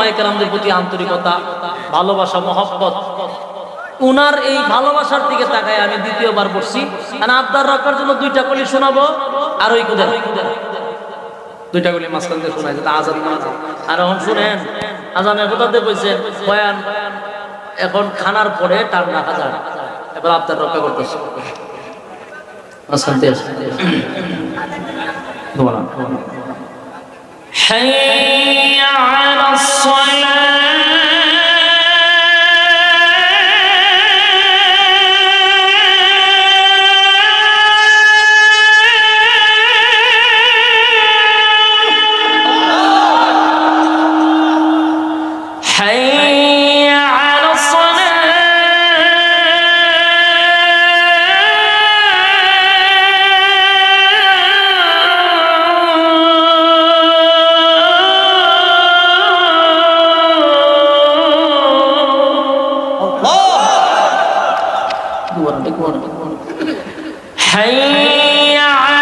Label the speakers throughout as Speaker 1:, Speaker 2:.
Speaker 1: ওলামায় কেরামদের প্রতি আন্তরিকতা ভালোবাসা মহব্বত। উনার এই ভালোবাসার দিকে তাকায় আমি দ্বিতীয়বার পড়ছি। আর আবদার রাখার জন্য দুইটা কলি শোনাবো আর ওই কুদের দুইটা কলি যেটা আজান। আর এখন শুনেন আজানের কথা কইছেন বয়ান এখন খানার পরে এবার আবদার রক্ষা করতেছে। দিয়ে ঠিক বলো ঠিক বলো হাইয়া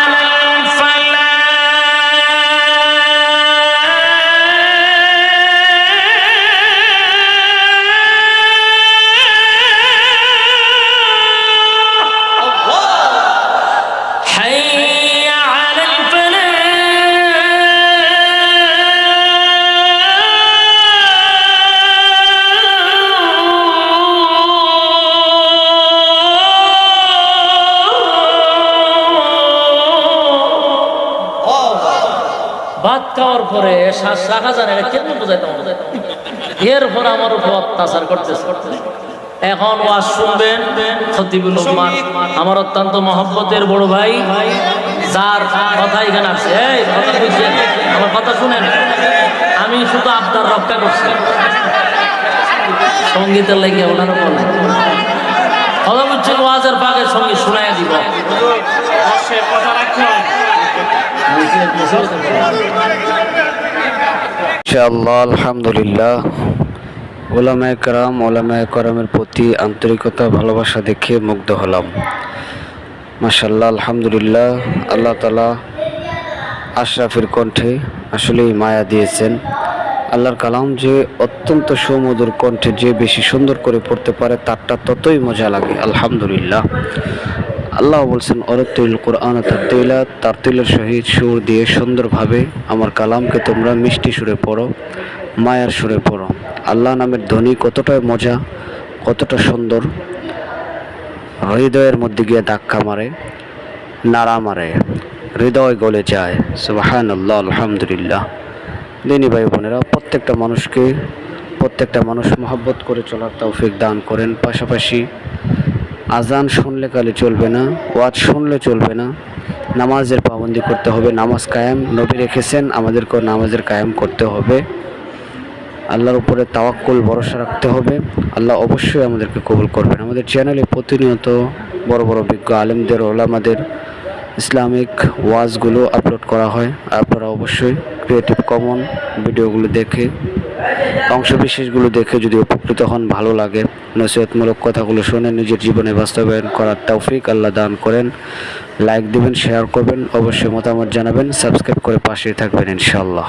Speaker 1: ভাত খাওয়ার পরে শ্বাস রাখা যায় না এটা কেমন বোঝাইতাম? এরপর আমার উপর অত্যাচার করতেছে। এখন ওয়াজ শুনবেন খতিবুল উম্মার আমার অত্যন্ত মহব্বতের বড় ভাই যার কথা এখানে আছে। এই কথা বুঝছেন? আমার কথা শুনেন? আমি শুধু আপনার রক্ষা করছি। সঙ্গীতের লেগে ওনার বলে কথা বুঝছেন? ওয়াজের পাকে সংগীত শোনায় দিব।
Speaker 2: ইনশাআল্লাহ, আলহামদুলিল্লাহ। ওলামায় কারাম, ওলামায় কারামের প্রতি আন্তরিকতা, ভালোবাসা দেখে মুগ্ধ হলাম। মাশাল্লাহ আলহামদুলিল্লাহ, আল্লাহ তালা আশরাফের কণ্ঠে আসলেই মায়া দিয়েছেন। আল্লাহর কালাম যে অত্যন্ত সুমধুর কণ্ঠে যে বেশি সুন্দর করে পড়তে পারে, তারটা ততই মজা লাগে, আলহামদুলিল্লাহ। আল্লাহ বলছেন অরতুল কোরআন তার তারতিলের সহিত সুর দিয়ে সুন্দরভাবে আমার কালামকে তোমরা মিষ্টি সুরে পড়ো, মায়ার সুরে পড়ো। আল্লাহ নামের ধ্বনি কতটা মজা, কতটা সুন্দর। হৃদয়ের মধ্যে গিয়ে ধাক্কা মারে, নাড়া মারে, হৃদয় গলে যায়। সুবাহান আল্লাহ আলহামদুলিল্লাহ। দিনী ভাই বোনেরা, প্রত্যেকটা মানুষকে, প্রত্যেকটা মানুষ মহব্বত করে চলার তৌফিক দান করেন। পাশাপাশি আজান শুনলে কালে চলবে না, ওয়াজ শুনলে চলবে না। নামাজের পাবন্দি করতে হবে, নামাজ কায়েম। নবী রেখেছেন আমাদেরকেও নামাজের কায়েম করতে হবে। আল্লাহর উপরে তাওয়াক্কুল, ভরসা রাখতে হবে। আল্লাহ অবশ্যই আমাদেরকে কবুল করবেন। আমাদের চ্যানেলে প্রতিনিয়ত বড় বড় বিজ্ঞ আলেমদের, ওলামাদের ইসলামিক ওয়াজগুলো আপলোড করা হয়। আপনারা অবশ্যই ক্রিয়েটিভ কমন ভিডিওগুলো দেখে অংশবিশেষগুলো দেখে যদি উপকৃত হন, ভালো লাগে। নসিহতমূলক কথাগুলো শুনে নিজের জীবনে বাস্তবায়ন করার তৌফিক আল্লাহ দান করেন। লাইক দিবেন, শেয়ার করবেন, অবশ্যই মতামত জানাবেন, সাবস্ক্রাইব করে পাশেই থাকবেন ইনশাআল্লাহ।